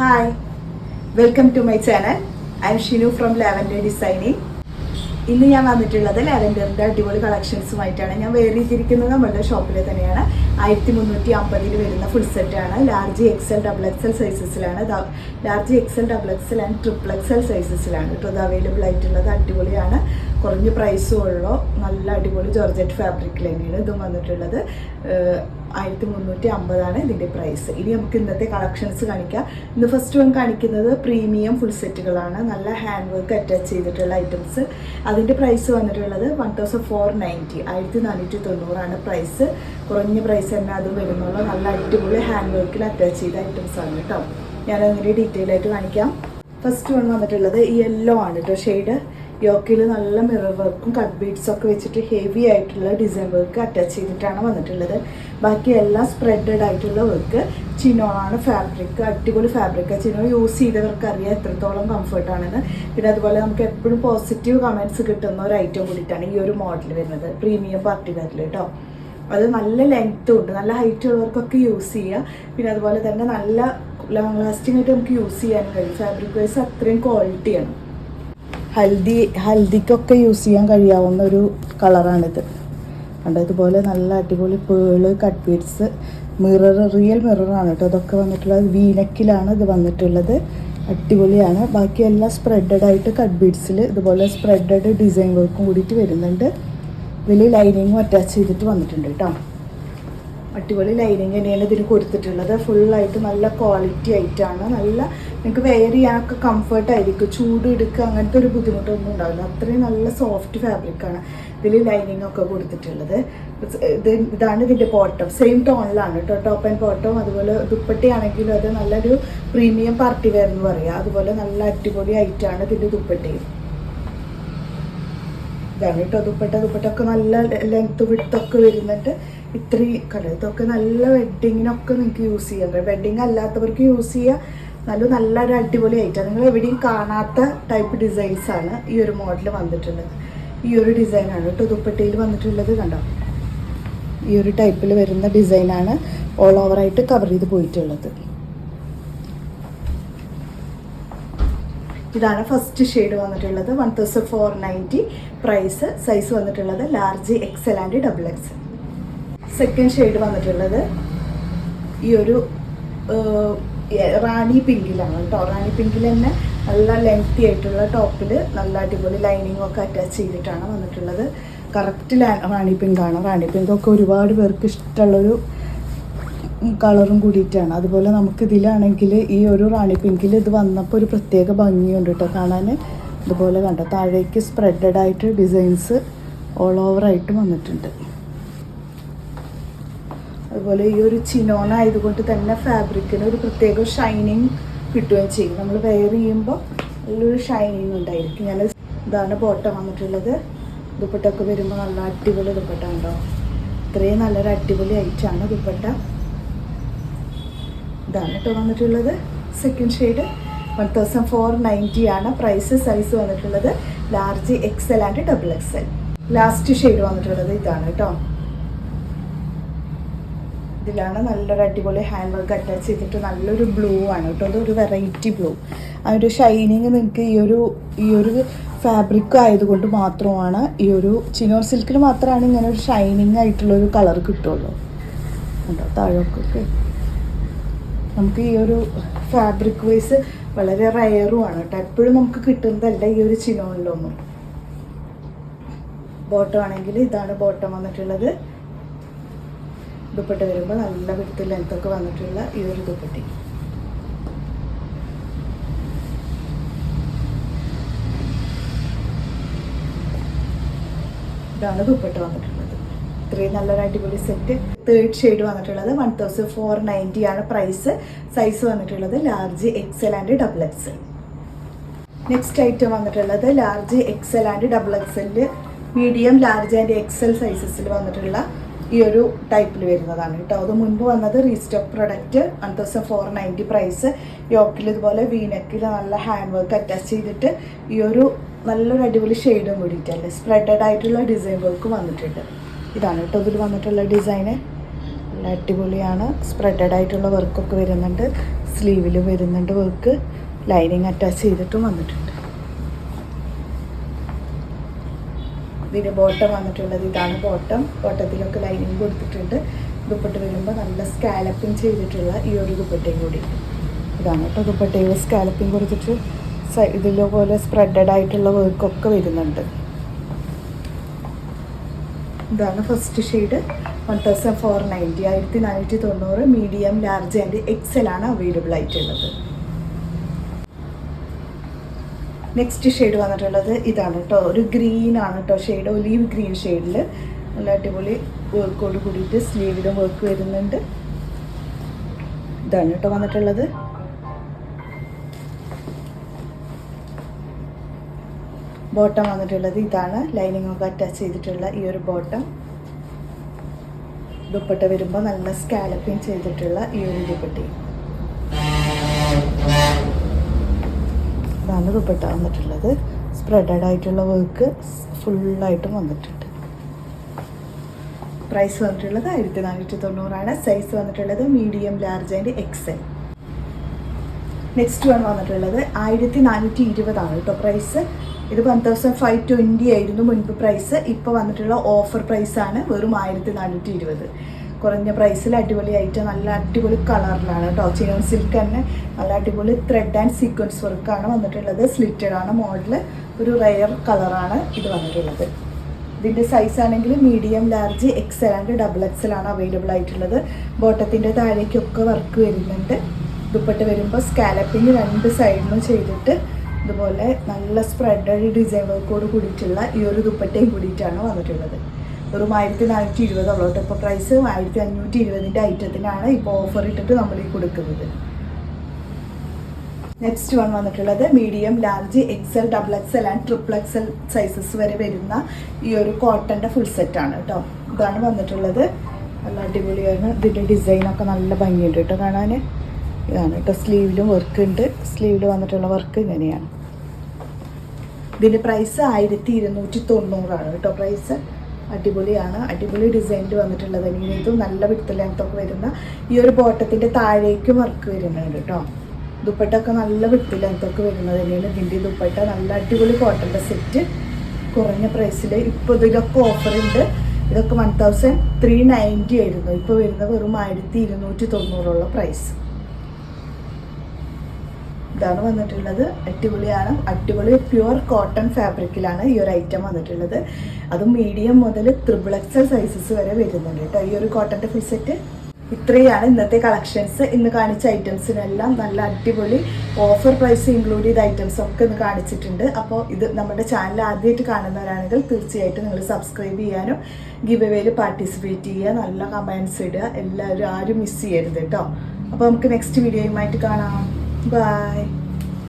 Hi welcome to my channel I am Shinu from lavender designing ഇന്ന് ഞാൻ വന്നിട്ടുള്ളത് ലാവൻഡറിന്റെ അടിപൊളി കളക്ഷൻസുമായിട്ടാണ് ഞാൻ വേറെ ചെയ്തിരിക്കുന്നത് നമ്മളുടെ ഷോപ്പിൽ തന്നെയാണ്. ആയിരത്തി മുന്നൂറ്റി അമ്പതിൽ വരുന്ന ഫുൾ സെറ്റാണ് large XL double XL സൈസസിലാണ് large XL double XL and triple XL സൈസസിലാണ് കേട്ടോ. ഇത് അവൈലബിൾ ആയിട്ടുള്ളത്. അടിപൊളിയാണ്. കുറഞ്ഞ പ്രൈസും ഉള്ളൂ നല്ല അടിപൊളി ജോർജറ്റ് ഫാബ്രിക്കിൽ തന്നെയാണ് ഇതും വന്നിട്ടുള്ളത്. ആയിരത്തി മുന്നൂറ്റി അമ്പതാണ് ഇതിന്റെ പ്രൈസ് ഇനി നമുക്ക് ഇന്നത്തെ കളക്ഷൻസ് കാണിക്കാം. ഇന്ന് ഫസ്റ്റ് വൺ കാണിക്കുന്നത് പ്രീമിയം ഫുൾ സെറ്റുകളാണ് നല്ല ഹാൻഡ് വർക്ക് അറ്റാച്ച് ചെയ്തിട്ടുള്ള ഐറ്റംസ് അതിന്റെ പ്രൈസ് വന്നിട്ടുള്ളത് വൺ തൗസൻഡ് ഫോർ നയന്റി ആയിരത്തി നാനൂറ്റി തൊണ്ണൂറാണ് പ്രൈസ് കുറഞ്ഞ പ്രൈസ് തന്നെ അത് വരുന്നുള്ളൂ. നല്ല അടിപൊളി ഹാൻഡ് വർക്കിൽ അറ്റാച്ച് ചെയ്ത ഐറ്റംസ് ആണ് കേട്ടോ. ഞാനതിന്റെ ഡീറ്റെയിൽ ആയിട്ട് കാണിക്കാം. ഫസ്റ്റ് വൺ വന്നിട്ടുള്ളത് യെല്ലോ ആണ് കേട്ടോ ഷെയ്ഡ് യോക്കിൽ നല്ല മിറർ വർക്കും കട്ട് ബീഡ്സും ഒക്കെ വെച്ചിട്ട് ഹെവി ആയിട്ടുള്ള ഡിസൈൻ വർക്ക് അറ്റാച്ച് ചെയ്തിട്ടാണ് വന്നിട്ടുള്ളത്. ബാക്കി എല്ലാം സ്പ്രെഡഡ് ആയിട്ടുള്ള വർക്ക് ചിനോളാണ് ഫാബ്രിക് അടിപൊളി ഫാബ്രിക് ചിനോ യൂസ് ചെയ്തവർക്ക് അറിയാം എത്രത്തോളം കംഫർട്ടാണെന്ന് പിന്നെ അതുപോലെ നമുക്ക് എപ്പോഴും പോസിറ്റീവ് കമന്റ്സ് കിട്ടുന്ന ഒരു ഐറ്റം കൂടിയിട്ടാണ് ഈ ഒരു മോഡൽ വരുന്നത്. പ്രീമിയം പാർട്ടി വെയറിൽ കേട്ടോ അത് നല്ല ലെങ്ത്തും ഉണ്ട്. നല്ല ഹൈറ്റ് ഉള്ളവർക്കൊക്കെ യൂസ് ചെയ്യുക പിന്നെ അതുപോലെ തന്നെ നല്ല ലോങ് ലാസ്റ്റിംഗ് ആയിട്ട് നമുക്ക് യൂസ് ചെയ്യാനും കഴിയും. ഫാബ്രിക് വൈസ് അത്രയും ക്വാളിറ്റിയാണ് ഹൽദി ഹൽദിക്കൊക്കെ യൂസ് ചെയ്യാൻ കഴിയാവുന്ന ഒരു കളറാണിത്. കണ്ടോ ഇതുപോലെ നല്ല അടിപൊളി pearl cut beads mirror real മിററാണ് കേട്ടോ ഇതൊക്കെ വന്നിട്ടുള്ളത് വീനക്കിലാണ് ഇത് വന്നിട്ടുള്ളത്. അടിപൊളിയാണ്. ബാക്കി എല്ലാം സ്പ്രെഡഡ് ആയിട്ട് കട്ട് ബീഡ്സിൽ ഇതുപോലെ സ്പ്രെഡഡ് ഡിസൈൻ വർക്കും കൂടിയിട്ട് വരുന്നുണ്ട്. ഇതിൽ ലൈനിങ്ങും അറ്റാച്ച് ചെയ്തിട്ട് വന്നിട്ടുണ്ട് കേട്ടോ അടിപൊളി ലൈനിങ് തന്നെയാണ് ഇതിന് കൊടുത്തിട്ടുള്ളത്. ഫുള്ളായിട്ട് നല്ല ക്വാളിറ്റി ആയിട്ടാണ്. നല്ല നിങ്ങൾക്ക് വെയർ ചെയ്യാനൊക്കെ കംഫർട്ട് ആയിരിക്കും. ചൂട് എടുക്കുക അങ്ങനത്തെ ഒരു ബുദ്ധിമുട്ടൊന്നും ഉണ്ടാവില്ല. അത്രയും നല്ല സോഫ്റ്റ് ഫാബ്രിക്കാണ് ഇതിൽ ലൈനിങ് ഒക്കെ കൊടുത്തിട്ടുള്ളത്. ഇത് ഇതാണ് ഇതിന്റെ ബോട്ടം സെയിം ടോണിലാണ് കേട്ടോ. ടോപ്പ് ആൻഡ് ബോട്ടം അതുപോലെ ദുപ്പട്ടയാണെങ്കിലും അത് നല്ലൊരു പ്രീമിയം പാർട്ടി വെയർ എന്ന് പറയാം. അതുപോലെ നല്ല അടിപൊളി ആയിട്ടാണ് ഇതിന്റെ ദുപ്പട്ടയും. ഇതാണ് കേട്ടോ. ദുപ്പട്ട ദുപ്പട്ടൊക്കെ നല്ല ലെങ്ത് വിട്ടൊക്കെ വരുന്നുണ്ട്. ഇത്രയും കട ഇതൊക്കെ നല്ല വെഡ്ഡിങ്ങിനൊക്കെ നിങ്ങൾക്ക് യൂസ് ചെയ്യാം വെഡ്ഡിങ് അല്ലാത്തവർക്ക് യൂസ് ചെയ്യാം. നല്ല നല്ലൊരു അടിപൊളി ഐറ്റം നിങ്ങൾ എവിടെയും കാണാത്ത ടൈപ്പ് ഡിസൈൻസ് ആണ് ഈ ഒരു മോഡൽ വന്നിട്ടുള്ളത്. ഈ ഒരു ഡിസൈനാണ് കേട്ടോ ദുപ്പട്ടയിൽ വന്നിട്ടുള്ളത് കണ്ടോ? ഈ ഒരു ടൈപ്പിൽ വരുന്ന ഡിസൈനാണ് ഓൾ ഓവറായിട്ട് കവർ ചെയ്ത് പോയിട്ടുള്ളത്. ഇതാണ് ഫസ്റ്റ് ഷെയ്ഡ് വന്നിട്ടുള്ളത്. One thousand four ninety price size വന്നിട്ടുള്ളത്. Large XL and double X second shade വന്നിട്ടുള്ളത്. ഈ ഒരു റാണി പിങ്കിലാണ് കേട്ടോ. റാണി പിങ്കിൽ തന്നെ നല്ല ലെങ്തി ആയിട്ടുള്ള ടോപ്പിൽ നല്ല അടിപൊളി ലൈനിങ് ഒക്കെ അറ്റാച്ച് ചെയ്തിട്ടാണ് വന്നിട്ടുള്ളത്. കറക്റ്റ് റാണി പിങ്കാണ്. റാണി പിങ്കൊക്കെ ഒരുപാട് പേർക്ക് ഇഷ്ടമുള്ളൊരു കളറും കൂടിയിട്ടാണ്. അതുപോലെ നമുക്ക് ഇതിലാണെങ്കിൽ ഈ ഒരു റാണി പിങ്കിൽ ഇത് വന്നപ്പോൾ ഒരു പ്രത്യേക ഭംഗിയുണ്ട് കേട്ടോ കാണാൻ ഇതുപോലെ കണ്ടോ? താഴേക്ക് സ്പ്രെഡഡ് ആയിട്ട് ഡിസൈൻസ് ഓൾ ഓവർ ആയിട്ട് വന്നിട്ടുണ്ട്. അതുപോലെ ഈ ഒരു ചിനോൺ ആയതുകൊണ്ട് തന്നെ ഫാബ്രിക്കിന് ഒരു പ്രത്യേക ഷൈനിങ് കിട്ടുകയും ചെയ്യും. നമ്മൾ വെയർ ചെയ്യുമ്പോൾ നല്ലൊരു ഷൈനിങ് ഉണ്ടായിരിക്കും. ഞാൻ ഇതാണ് ബോട്ടം വന്നിട്ടുള്ളത്. ദുപ്പട്ടൊക്കെ വരുമ്പോൾ നല്ല അടിപൊളി ദുപ്പട്ട ഉണ്ടോ ഇത്രയും നല്ലൊരു അടിപൊളി ഐറ്റാണ് ദുപ്പട്ട. ഇതാണ് കേട്ടോ വന്നിട്ടുള്ളത്. Second shade one thousand four ninety ആണ്. പ്രൈസ് സൈസ് വന്നിട്ടുള്ളത്. Large XL and double XL last shade വന്നിട്ടുള്ളത് ഇതാണ് കേട്ടോ. ഇതിലാണ് നല്ലൊരു അടിപൊളി ഹാൻഡ് വർക്ക് അറ്റാച്ച് ചെയ്തിട്ട് നല്ലൊരു ബ്ലൂ ആണ് കേട്ടോ. അതൊരു വെറൈറ്റി ബ്ലൂ ആ ഒരു ഷൈനിങ് നിങ്ങൾക്ക് ഈ ഒരു ഈ ഒരു ഫാബ്രിക് ആയതുകൊണ്ട് മാത്രമാണ് ഈ ഒരു ചിനോർ സിൽക്കിൽ മാത്രമാണ് ഇങ്ങനെ ഒരു ഷൈനിങ് ആയിട്ടുള്ള ഒരു കളർ കിട്ടുള്ളൂ. ഉണ്ടോ താഴോക്കൊക്കെ നമുക്ക് ഈ ഒരു ഫാബ്രിക് വൈസ് വളരെ റയറും ആണ് കേട്ടോ. എപ്പോഴും നമുക്ക് കിട്ടുന്നതല്ല ഈ ഒരു ചിനോണിലൊന്നും. ബോട്ടം ആണെങ്കിൽ ഇതാണ് ബോട്ടം വന്നിട്ടുള്ളത്. ദുപ്പട്ട വരുമ്പോൾ നല്ല വിടുത്ത് ലെങ്ത്തൊക്കെ വന്നിട്ടുള്ള ഈ ഒരു ദുപ്പട്ടി. ഇതാണ് ദുപ്പട്ട വന്നിട്ടുള്ളത്. ഇത്രയും നല്ലൊരു അടിപൊളി സെറ്റ് തേർഡ് ഷെയ്ഡ് വന്നിട്ടുള്ളത് വൺ തൗസൻഡ് ഫോർ നയന്റി ആണ് പ്രൈസ് സൈസ് വന്നിട്ടുള്ളത് large XL and double XL next item വന്നിട്ടുള്ളത് ലാർജ് എക്സൽ ആൻഡ് ഡബിൾ എക്സലിൽ മീഡിയം ലാർജ് ആൻഡ് എക്സൽ സൈസസിൽ വന്നിട്ടുള്ള ഈ ഒരു ടൈപ്പിൽ വരുന്നതാണ് കേട്ടോ. അത് മുൻപ് വന്നത് restock product one thousand four ninety price യോക്കിൽ ഇതുപോലെ വീനക്കിൽ നല്ല ഹാൻഡ് വർക്ക് അറ്റാച്ച് ചെയ്തിട്ട് ഈ ഒരു നല്ലൊരു അടിപൊളി ഷെയ്ഡും കൂടിയിട്ടല്ലേ സ്പ്രെഡഡ് ആയിട്ടുള്ള ഡിസൈൻ വർക്ക് വന്നിട്ടുണ്ട്. ഇതാണ് കേട്ടോ. ഇതിൽ വന്നിട്ടുള്ള ഡിസൈന്. നല്ല അടിപൊളിയാണ്. സ്പ്രെഡഡ് ആയിട്ടുള്ള വർക്കൊക്കെ വരുന്നുണ്ട്. സ്ലീവിൽ വരുന്നുണ്ട് വർക്ക് ലൈനിങ് അറ്റാച്ച് ചെയ്തിട്ടും വന്നിട്ടുണ്ട്. ഇതിന് ബോട്ടം വന്നിട്ടുള്ളത് ഇതാണ് ബോട്ടം ബോട്ടത്തിലൊക്കെ ലൈനിങ് കൊടുത്തിട്ടുണ്ട്. ദുപ്പട്ട വരുമ്പോൾ നല്ല സ്കാലപ്പിങ് ചെയ്തിട്ടുള്ള ഈ ഒരു ദുപ്പട്ടയും കൂടി. ഇതാണ് കേട്ടോ ദുപ്പട്ടയിൽ സ്കാലപ്പിങ് കൊടുത്തിട്ട് ഇതിലെ പോലെ സ്പ്രെഡഡ് ആയിട്ടുള്ള വർക്കൊക്കെ വരുന്നുണ്ട്. ഇതാണ് first shade one thousand four ninety ആയിരത്തി നാനൂറ്റി തൊണ്ണൂറ്. മീഡിയം ലാർജ് ആൻഡ് എക്സൽ ആണ് അവൈലബിൾ ആയിട്ടുള്ളത്. നെക്സ്റ്റ് ഷെയ്ഡ് വന്നിട്ടുള്ളത് ഇതാണ് കേട്ടോ ഒരു ഗ്രീൻ ആണ് കേട്ടോ ഷെയ്ഡ് ഒലീവ് ഗ്രീൻ ഷെയ്ഡിൽ നല്ല അടിപൊളി വർക്കോട് കൂടിയിട്ട് സ്ലീവിലും വർക്ക് വരുന്നുണ്ട്. ഇതാണ് കേട്ടോ വന്നിട്ടുള്ളത്. ബോട്ടം വന്നിട്ടുള്ളത് ഇതാണ്. ലൈനിങ് ഒക്കെ അറ്റാച്ച് ചെയ്തിട്ടുള്ള ഈ ഒരു ബോട്ടം. ദുപ്പട്ട വരുമ്പോൾ നല്ല സ്കാലപ്പിങ് ചെയ്തിട്ടുള്ള ഈ ഒരു ദുപ്പട്ടി. ഇതാണ് ദുപ്പട്ട വന്നിട്ടുള്ളത്. സ്പ്രെഡഡ് ആയിട്ടുള്ള വർക്ക് ഫുള്ളായിട്ടും വന്നിട്ടുണ്ട്. പ്രൈസ് വന്നിട്ടുള്ളത് ആയിരത്തി നാനൂറ്റി തൊണ്ണൂറാണ് സൈസ് വന്നിട്ടുള്ളത് medium large and XL next one വന്നിട്ടുള്ളത് ആയിരത്തി നാനൂറ്റി ഇരുപതാണ് കേട്ടോ പ്രൈസ് ഇത് വൺ തൗസൻഡ് ഫൈവ് ട്വന്റി ആയിരുന്നു മുൻപ് പ്രൈസ് ഇപ്പോൾ വന്നിട്ടുള്ള ഓഫർ പ്രൈസാണ് വെറും ആയിരത്തി നാനൂറ്റി ഇരുപത്. കുറഞ്ഞ പ്രൈസിൽ അടിപൊളി ഐറ്റം നല്ല അടിപൊളി കളറിലാണ് കേട്ടോ ചിനോൺ സിൽക്ക് തന്നെ നല്ല അടിപൊളി ത്രെഡ് ആൻഡ് സീക്വൻസ് വർക്കാണ് വന്നിട്ടുള്ളത്. സ്ലിറ്റഡ് ആണ് മോഡൽ ഒരു റയർ കളറാണ് ഇത് വന്നിട്ടുള്ളത്. ഇതിന്റെ സൈസ് ആണെങ്കിൽ medium large XL and double XL ആണ് അവൈലബിൾ ആയിട്ടുള്ളത്. ബോട്ടത്തിന്റെ താഴേക്കൊക്കെ വർക്ക് വരുന്നുണ്ട്. ദുപ്പട്ട വരുമ്പോൾ സ്കാലപ്പിങ് രണ്ട് സൈഡിലും ചെയ്തിട്ട് ഇതുപോലെ നല്ല സ്പ്രെഡഡ് ഡിസൈൻ വർക്കോട് കൂടിയിട്ടുള്ള ഈ ഒരു ദുപ്പട്ടയും കൂടിയിട്ടാണ് വന്നിട്ടുള്ളത്. ഒരു ആയിരത്തി നാനൂറ്റി ഇരുപതുള്ളൂ കേട്ടോ. ഇപ്പോൾ പ്രൈസ് ആയിരത്തി അഞ്ഞൂറ്റി ഇരുപതിന്റെ ഐറ്റത്തിനാണ് ഇപ്പോൾ ഓഫർ ഇട്ടിട്ട് നമ്മൾ ഈ കൊടുക്കുന്നത്. നെക്സ്റ്റ് വൺ വന്നിട്ടുള്ളത് medium large XL double XL and triple XL sizes വരെ വരുന്ന ഈ ഒരു കോട്ടന്റെ ഫുൾ സെറ്റാണ് കേട്ടോ. ഇതാണ് വന്നിട്ടുള്ളത്. നല്ല അടിപൊളിയാണ്. ഇതിന്റെ ഡിസൈനൊക്കെ നല്ല ഭംഗിയുണ്ട് കേട്ടോ കാണാൻ ഇതാണ് കേട്ടോ. സ്ലീവിലും വർക്ക് ഉണ്ട്. സ്ലീവിൽ വന്നിട്ടുള്ള വർക്ക് ഇങ്ങനെയാണ്. ഇതിന്റെ പ്രൈസ് ആയിരത്തി ഇരുന്നൂറ്റി തൊണ്ണൂറാണ് കേട്ടോ. പ്രൈസ് അടിപൊളിയാണ്. അടിപൊളി ഡിസൈനിൽ വന്നിട്ടുള്ളത്. ഇങ്ങനെ ഇതും നല്ല വിടുത്ത ലെങ്ത്തൊക്കെ വരുന്ന ഈ ഒരു ബോട്ടത്തിന്റെ താഴേക്കും വർക്ക് വരുന്നുണ്ട് കേട്ടോ. ദുപ്പട്ടൊക്കെ നല്ല വിടുത്ത ലെങ്ത്തൊക്കെ വരുന്നത് തന്നെയാണ്. ഇതിന്റെ ദുപ്പട്ട നല്ല അടിപൊളി കോട്ടന്റെ സെറ്റ് കുറഞ്ഞ പ്രൈസിൽ ഇപ്പോൾ ഇതിലൊക്കെ ഓഫർ ഉണ്ട്. ഇതൊക്കെ വൺ തൗസൻഡ് ത്രീ നയന്റി ആയിരുന്നു. ഇപ്പോൾ വരുന്ന വെറും ആയിരത്തി ഇരുന്നൂറ്റി തൊണ്ണൂറുള്ള പ്രൈസ് ഇതാണ് വന്നിട്ടുള്ളത്. അടിപൊളിയാണ്. അടിപൊളി പ്യുവർ കോട്ടൺ ഫാബ്രിക്കിലാണ് ഈ ഒരു ഐറ്റം വന്നിട്ടുള്ളത്. അത് മീഡിയം മുതൽ ത്രിബിൾ എക്സൽ സൈസസ് വരെ വരുന്നുണ്ട് കേട്ടോ ഈ ഒരു കോട്ടന്റെ ഫുൾ ഇത്രയാണ് ഇന്നത്തെ കളക്ഷൻസ് ഇന്ന് കാണിച്ച ഐറ്റംസിനെല്ലാം നല്ല അടിപൊളി ഓഫർ പ്രൈസ് ഇൻക്ലൂഡ് ചെയ്ത ഐറ്റംസ് ഒക്കെ ഇന്ന് കാണിച്ചിട്ടുണ്ട്. അപ്പോൾ ഇത് നമ്മുടെ ചാനൽ ആദ്യമായിട്ട് കാണുന്നവരാണെങ്കിൽ തീർച്ചയായിട്ടും നിങ്ങൾ സബ്സ്ക്രൈബ് ചെയ്യാനും ഗിവ് എവേയിൽ പാർട്ടിസിപ്പേറ്റ് ചെയ്യുക. നല്ല കമൻസ് ഇടുക. എല്ലാവരും ആരും മിസ് ചെയ്യരുത് കേട്ടോ. അപ്പോൾ നമുക്ക് നെക്സ്റ്റ് വീഡിയോയുമായിട്ട് കാണാം. Bye.